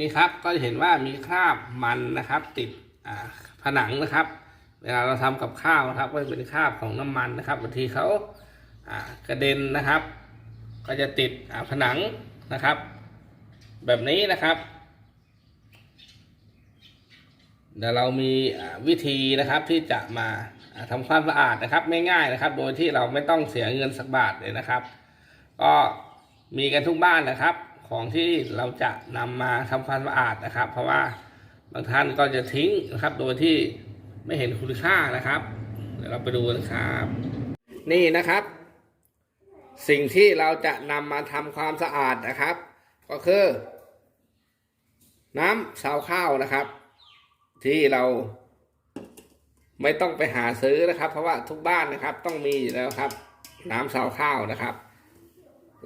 นี่ครับก็จะเห็นว่ามีคราบมันนะครับ ติดผนังนะครับ เวลาเราทำกับข้าวนะครับ ก็จะเป็นคราบของน้ำมันนะครับบางทีเขากระเด็นนะครับ ก็จะติดผนังนะครับ แบบนี้นะครับเดี๋ยวเรามีวิธีนะครับที่จะมาอ่าทำความสะอาดนะครับง่ายๆนะครับ โดยที่เราไม่ต้องเสียเงินสักบาทเลยนะครับ ก็มีกันทุกบ้านนะครับ ของที่เราจะนำมาทำความสะอาดนะครับ เพราะว่าบางท่านก็จะทิ้งนะครับ โดยที่ไม่เห็นคุณค่านะครับ เดี๋ยวเราไปดูนะครับ นี่นะครับ สิ่งที่เราจะนำมาทำความสะอาดนะครับ ก็คือ น้ำซาวข้าวนะครับ ที่เราไม่ต้องไปหาซื้อนะครับ เพราะว่าทุกบ้านนะครับ ต้องมีอยู่แล้วครับ น้ำซาวข้าวนะครับ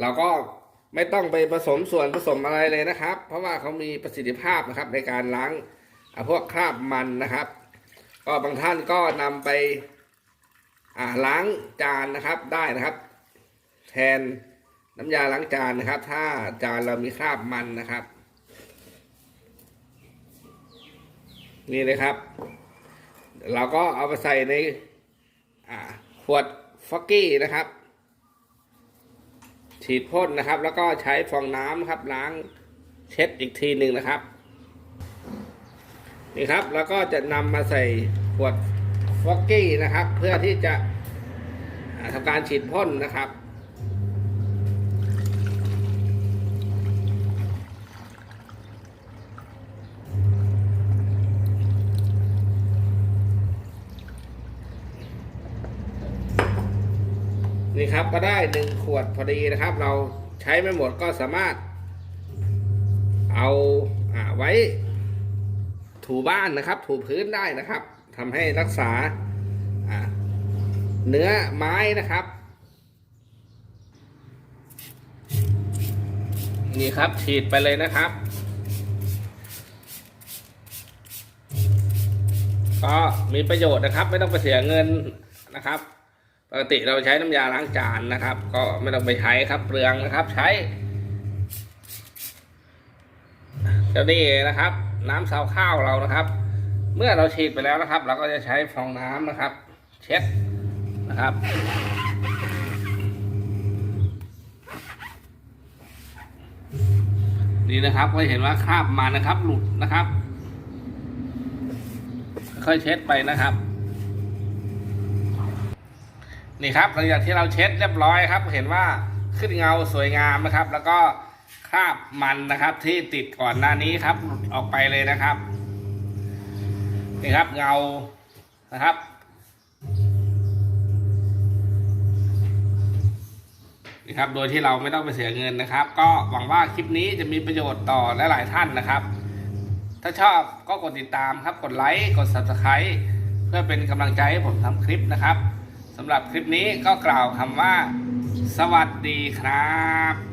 เราก็ ไม่ต้องไปผสมส่วนผสมอะไรเลยนะครับ เพราะว่าเขามีประสิทธิภาพนะครับในการล้างพวกคราบมันนะครับ ก็บางท่านก็นำไปล้างจานนะครับได้นะครับ แทนน้ำยาล้างจานนะครับ ถ้าจานเรามีคราบมันนะครับ นี่เลยครับ เราก็เอาไปใส่ในขวดฟอกกี้นะครับ ฉีดพ่นนะครับ แล้วก็ใช้ฟองน้ำครับล้างเช็ดอีกทีหนึ่งนะครับนี่ครับ แล้วก็จะนำมาใส่ขวดฟอกกี้นะครับ เพื่อที่จะอ่าทำการฉีดพ่นนะครับ นี่ครับก็ได้หนึ่งขวดพอดีนะครับ เราใช้ไม่หมดก็สามารถ เอาอาไว้ถูบ้านนะครับ ถูพื้นได้นะครับทำให้รักษาอ่าเนื้อไม้นะครับ นี่ครับฉีดไปเลยนะครับ ก็มีประโยชน์นะครับ ไม่ต้องไปเสียเงินนะครับ ปกติเราใช้น้ำยาล้างจานนะครับ ก็ไม่ต้องไปใช้ครับเปลืองนะครับใช้เจ้านี่นะครับ น้ำซาวข้าวเรานะครับ เมื่อเราฉีดไปแล้วนะครับ เราก็จะใช้ฟองน้ำนะครับ เช็ดนะครับนี่นะครับก็เห็นว่าคราบมันนะครับ หลุดนะครับ ค่อยเช็ดไปนะครับ นี่ครับหลังจากที่เราเช็ดเรียบร้อยครับ เห็นว่าขึ้นเงาสวยงามนะครับ แล้วก็คราบมันนะครับ ที่ติดก่อนหน้านี้ครับหลุดออกไปเลยนะครับนี่ครับเงานะครับนี่ครับ โดยที่เราไม่ต้องไปเสียเงินนะครับ ก็หวังว่าคลิปนี้จะมีประโยชน์ต่อหลายๆท่านนะครับ ถ้าชอบก็กดติดตามครับกดไลค์กด subscribe เพื่อเป็นกำลังใจให้ผมทำคลิปนะครับำหรับคลิปนี้ก็กล่าวคำว่า สวัสดีครับ